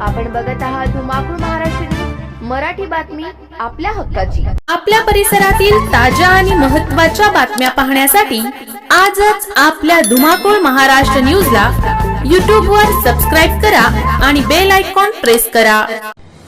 आपण बघत आहात धुमाकूळ महाराष्ट्र न्यूज, मराठी बातमी आपल्या हक्काची. आपल्या परिसरातील ताज्या आणि महत्त्वाच्या बातम्या पाहण्यासाठी आजच आपल्या धुमाकूळ महाराष्ट्र न्यूजला YouTube वर सबस्क्राईब करा आणि बेल आयकॉन प्रेस करा.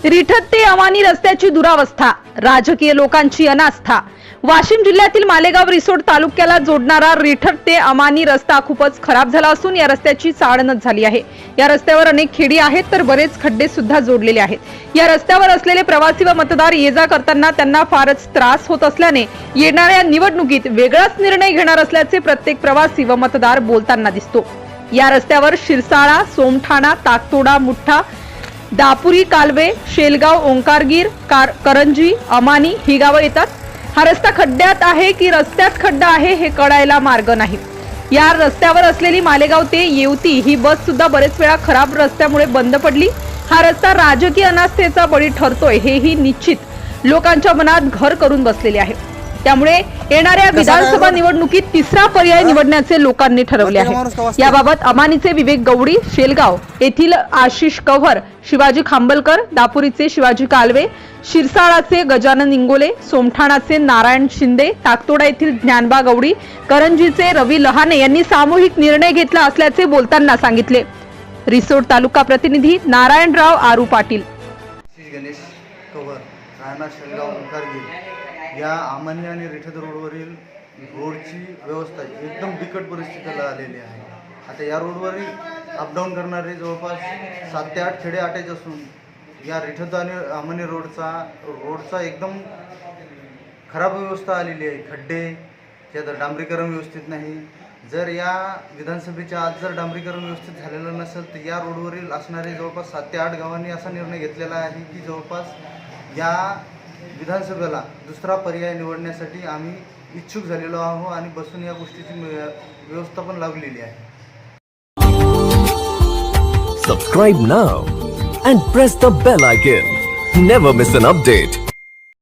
रिठत ते अवानी रस्त्याची दुरावस्था राजकीय लोकांची अनास्था वाशिम जिल्ह्यातील मालेगाव रिसोड तालुक्याला जोडणारा रिठर ते अमानी रस्ता खूपच खराब झाला असून या रस्त्याची चाळणच झाली आहे. या रस्त्यावर अनेक खेडी आहेत तर बरेच खड्डे सुद्धा जोडलेले आहेत. या रस्त्यावर असलेले प्रवासी व मतदार ये जा करताना त्यांना फारच त्रास होत असल्याने येणाऱ्या निवडणुकीत वेगळाच निर्णय घेणार असल्याचे प्रत्येक प्रवासी व मतदार बोलताना दिसतो. या रस्त्यावर शिरसाळा सोमठाणा ताकतोडा मुठ्ठा दापुरी कालवे शेलगाव ओंकारगीर कार करंजी अमानी ही गावं येतात. हा रस्ता खड्ड्यात आहे की रस्त्यात खड्डा आहे हे कळायला मार्ग नाही. या रस्त्यावर असलेली मालेगाव ते येवती ही बस सुद्धा बरेच वेळा खराब रस्त्यामुळे बंद पडली. हा रस्ता राजकीय अनास्थेचा बळी ठरतोय हेही निश्चित. लोकांच्या मनात घर करून बसलेले आहे. त्यामुळे येणाऱ्या विधानसभा निवडणुकीत तिसरा पर्याय निवडण्याचे लोकांनी ठरवले आहे. याबाबत अमानीचे विवेक गवडी शेलगाव येथील आशिष कव्हर शिवाजी खांबलकर दापुरीचे शिवाजी कालवे शिरसाळाचे गजानन इंगोले सोमठाणाचे नारायण शिंदे ताकतोडा येथील ज्ञानबा गवडी करंजीचे रवी लहाने यांनी सामूहिक निर्णय घेतला असल्याचे बोलताना सांगितले. रिसोड तालुका प्रतिनिधी नारायणराव आरू पाटील. गणेश कवर राहणार शेलगाव या आमानी आणि रिठद रोडवरील रोडची व्यवस्था एकदम बिकट परिस्थितीला आलेली आहे. आता या रोडवरील अपडाऊन करणारे जवळपास सात ते आठ खेडे आटेच असून या रिठद आणि आमान्य रोडचा रोडचा एकदम खराब व्यवस्था आलेली आहे. खड्डे त्यात डांबरीकरण व्यवस्थित नाही. जर या विधानसभेच्या आज जर डांबरीकरण व्यवस्थित झालेलं नसेल तर या रोडवरील असणारे जवळपास सात ते आठ गावांनी असा निर्णय घेतलेला आहे की जवळपास या विधानसभेला दुसरा पर्याय निवडण्यासाठी आम्ही इच्छुक झालेलो आहोत आणि बसून या गोष्टीची व्यवस्था पण लावलेली आहे. Subscribe now and press the bell icon never miss an update